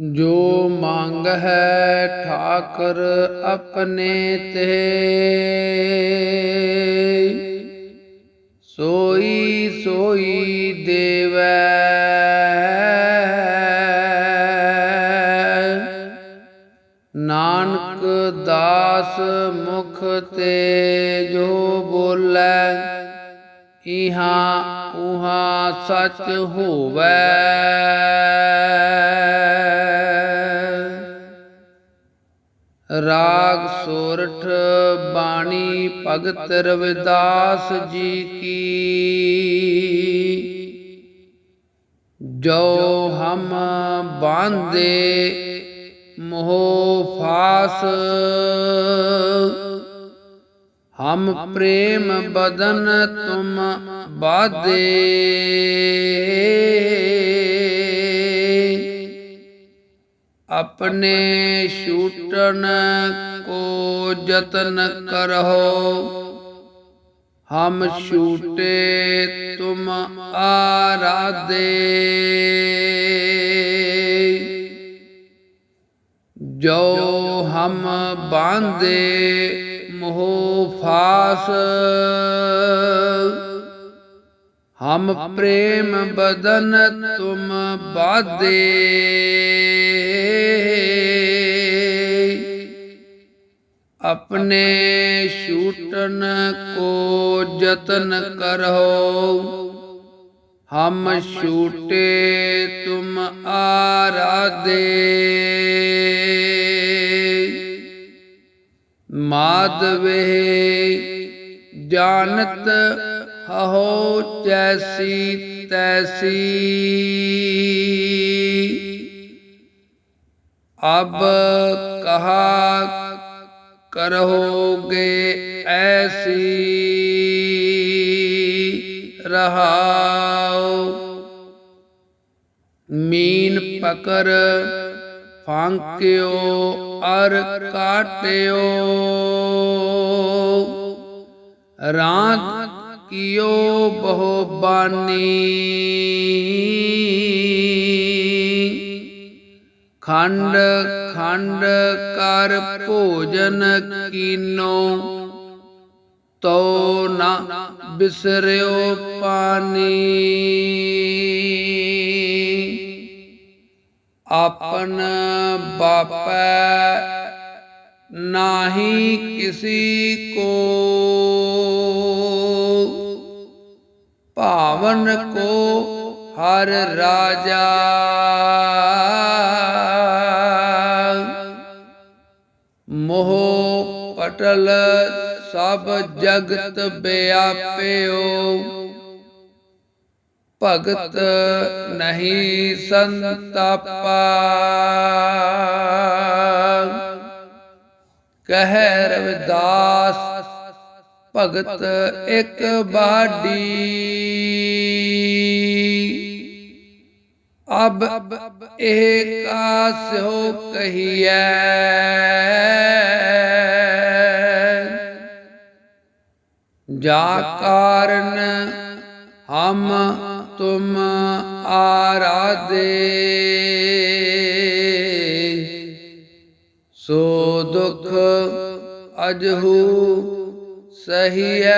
ਜੋ ਮੰਗ ਹੈ ਠਾਕਰ ਆਪਣੇ ਤੇ, ਸੋਈ ਸੋਈ ਦੇਵੈ। ਨਾਨਕ ਦਾਸ ਮੁਖ ਤੇ ਜੋ ਬੋਲੇ ਇਹਾ ਉਹਾ ਸਚ ਹੋਵੇ। ਰਾਗ ਸੋਰਠ ਬਾਣੀ ਭਗਤ ਰਵਿਦਾਸ ਜੀ ਕੀ। ਜੋ ਹਮ ਬਾਂਦੇ ਮੋਹ ਫਾਸ। ਹਮ ਪ੍ਰੇਮ ਬਦਨ ਤੁਮ ਬਾਦੇ ਆਪਣੇ ਛੂਟਣ ਕੋ ਯਤਨ ਕਰੋ ਹਮ ਛੂਟੇ ਤੁਮ ਆਰਾਧੇ। ਜੋ ਹਮ ਬਾਂਦੇ ਮੋਹ ਫਾਸ। ਹਮ ਪ੍ਰੇਮ ਬਦਨ ਤੁਮ ਬਾਦੇ ਆਪਣੇ ਛੂਟਨ ਕੋ ਯਤਨ ਕਰੋ ਹਮ ਛੂਟੇ ਤੁਮ ਆਰਾਧੇ। ਮਾਧਵੇ ਜਾਣਤ ਹਉ ਜੈਸੀ ਤੈਸੀ। ਅਬ ਕਹਾ ਕਰੋਗੇ ਐਸੀ ਰਹਾਉ। ਮੀਨ ਪਕਰ ਫਾਂਕਿਓ, ਅਰ ਕਾਟਿਓ। ਰਾਤ ਕੀਓ ਬਹੁ ਬਾਨੀ। ਖੰਡ ਖੰਡ ਕਰ ਭੋਜਨ ਕੀਨੋ। ਤੋ ਨਾ ਬਿਸਰਿਓ ਪਾਨੀ। ਆਪਨ ਬਾਪੈ ਨਾਹੀ ਕਿਸੀ ਕੋ। ਭਾਵਨ ਕੋ ਹਰ ਰਾਜਾ। ਮੋਹ ਪਟਲ ਸਭ ਜਗਤ ਬਿਆਪਿਓ। ਭਗਤ ਨਹੀਂ ਸੰਤਾਪਾ। ਕਹਿ ਰਵਿਦਾਸ, ਭਗਤ ਇੱਕ ਬਾਡੀ। ਅਬ ਇਹ ਕਾਸਿਓ ਕਹੀਐ। ਜਾ ਕਾਰਨ ਹਮ ਤੁਮ ਆਰਾਧੇ। ਸੋ ਦੁਖ ਅਜਹੂ ਸਹੀਐ।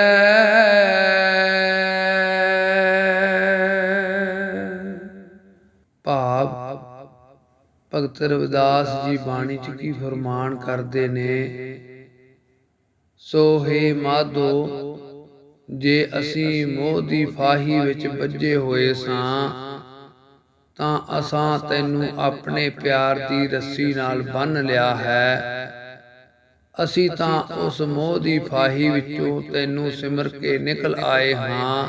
ਭਾਵ ਭਗਤ ਰਵਿਦਾਸ ਜੀ ਬਾਣੀ ਚ ਕੀ ਫਰਮਾਨ ਕਰਦੇ ਨੇ? ਸੋ ਹੈ ਮਾਧੋ ਜੇ ਅਸੀਂ ਮੋਹ ਦੀ ਫਾਹੀ ਵਿੱਚ ਵੱਜੇ ਹੋਏ ਸਾਂ, ਤਾਂ ਅਸਾਂ ਤੈਨੂੰ ਆਪਣੇ ਪਿਆਰ ਦੀ ਰੱਸੀ ਨਾਲ ਬੰਨ ਲਿਆ ਹੈ। ਅਸੀਂ ਤਾਂ ਉਸ ਮੋਹ ਦੀ ਫਾਹੀ ਵਿੱਚੋਂ ਤੈਨੂੰ ਸਿਮਰ ਕੇ ਨਿਕਲ ਆਏ ਹਾਂ।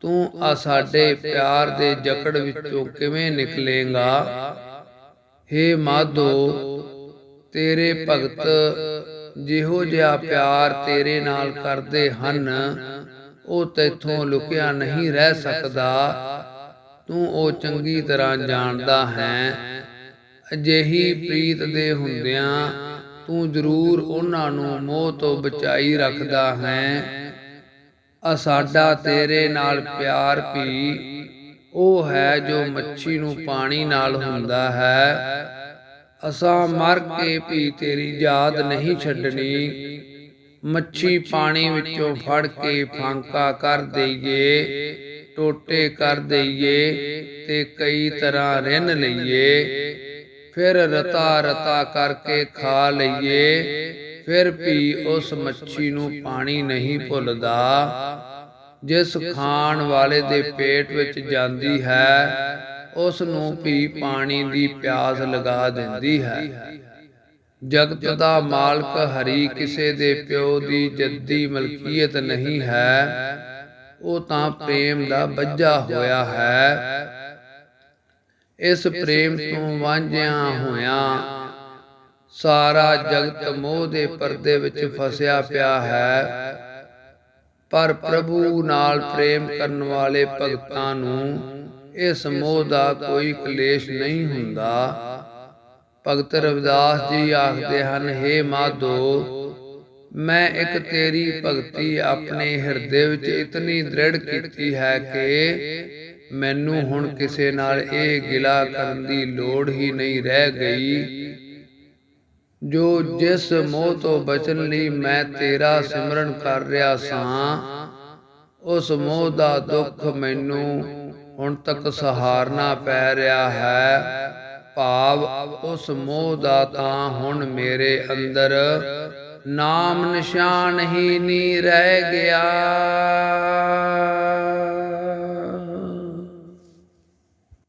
ਤੂੰ ਆ ਸਾਡੇ ਪਿਆਰ ਦੇ ਜਕੜ ਵਿੱਚੋਂ ਕਿਵੇਂ ਨਿਕਲੇਗਾ? ਹੇ ਮਾਧੋ, ਤੇਰੇ ਭਗਤ ਜਿਹੋ ਜਿਹਾ ਪਿਆਰ ਤੇਰੇ ਨਾਲ ਕਰਦੇ ਹਨ ਉਹ ਤੇਥੋਂ ਲੁਕਿਆ ਨਹੀਂ ਰਹਿ ਸਕਦਾ। ਤੂੰ ਉਹ ਚੰਗੀ ਤਰ੍ਹਾਂ ਜਾਣਦਾ ਹੈ। ਅਜਿਹੀ ਪ੍ਰੀਤ ਦੇ ਹੁੰਦਿਆਂ ਤੂੰ ਜ਼ਰੂਰ ਉਹਨਾਂ ਨੂੰ ਮੋਹ ਤੋਂ ਬਚਾਈ ਰੱਖਦਾ ਹੈ। ਆ ਸਾਡਾ ਤੇਰੇ ਨਾਲ ਪਿਆਰ ਵੀ ਉਹ ਹੈ ਜੋ ਮੱਛੀ ਨੂੰ ਪਾਣੀ ਨਾਲ ਹੁੰਦਾ ਹੈ। ਅਸਾਂ ਮਰ ਕੇ ਵੀ ਤੇਰੀ ਯਾਦ ਨਹੀਂ ਛੱਡਣੀ। ਮੱਛੀ ਪਾਣੀ ਵਿੱਚੋਂ ਫੜ ਕੇ ਫਾਂਕਾ ਕਰ ਦਈਏ, ਟੋਟੇ ਕਰ ਦਈਏ ਤੇ ਕਈ ਤਰ੍ਹਾਂ ਰਿੰਨ ਲਈਏ। ਫਿਰ ਰਤਾ ਰਤਾ ਕਰਕੇ ਖਾ ਲਈਏ, ਫਿਰ ਵੀ ਉਸ ਮੱਛੀ ਨੂੰ ਪਾਣੀ ਨਹੀਂ ਭੁੱਲਦਾ। ਜਿਸ ਖਾਣ ਵਾਲੇ ਦੇ ਪੇਟ ਵਿੱਚ ਜਾਂਦੀ ਹੈ ਉਸ ਨੂੰ ਵੀ ਪਾਣੀ ਦੀ ਪਿਆਸ ਲਗਾ ਦਿੰਦੀ ਹੈ। ਜਗਤ ਦਾ ਮਾਲਕ ਹਰੀ ਕਿਸੇ ਦੇ ਪਿਓ ਦੀ ਜੱਦੀ ਮਲਕੀਅਤ ਨਹੀਂ ਹੈ। ਉਹ ਤਾਂ ਪ੍ਰੇਮ ਦਾ ਬੱਝਾ ਹੋਇਆ ਹੈ। ਇਸ ਪ੍ਰੇਮ ਤੋਂ ਵਾਂਝਿਆ ਹੋਇਆ। ਸਾਰਾ ਜਗਤ ਮੋਹ ਦੇ ਪਰਦੇ ਵਿੱਚ ਫਸਿਆ ਪਿਆ ਹੈ। ਪਰ ਪ੍ਰਭੂ ਨਾਲ ਪ੍ਰੇਮ ਕਰਨ ਵਾਲੇ ਭਗਤਾਂ ਨੂੰ ਇਸ ਮੋਹ ਦਾ ਕੋਈ ਕਲੇਸ਼ ਨਹੀਂ ਹੁੰਦਾ। ਭਗਤ ਰਵਿਦਾਸ ਜੀ ਆਖਦੇ ਹਨ हे ਮਾਧੋ, ਮੈਂ ਇੱਕ ਤੇਰੀ ਭਗਤੀ ਆਪਣੇ ਹਿਰਦੇ ਵਿੱਚ ਇਤਨੀ ਦ੍ਰਿੜ ਕੀਤੀ ਹੈ ਕਿ ਮੈਨੂੰ ਹੁਣ ਕਿਸੇ ਨਾਲ ਇਹ ਗਿਲਾ ਕਰਨ ਦੀ ਲੋੜ ਹੀ ਨਹੀਂ ਰਹਿ ਗਈ। ਜੋ ਜਿਸ ਮੋਹ ਤੋਂ ਬਚਣ ਲਈ ਮੈਂ ਤੇਰਾ ਸਿਮਰਨ ਕਰ ਰਿਹਾ ਸਾਂ, ਉਸ ਮੋਹ ਦਾ ਦੁੱਖ ਮੈਨੂੰ ਹੁਣ ਤੱਕ ਸਹਾਰਨਾ ਪੈ ਰਿਹਾ ਹੈ। ਭਾਵ ਉਸ ਮੋਹ ਦਾ ਤਾਂ ਹੁਣ ਮੇਰੇ ਅੰਦਰ ਨਾਮ ਨਿਸ਼ਾਨ ਹੀ ਨਹੀਂ ਰਹਿ ਗਿਆ।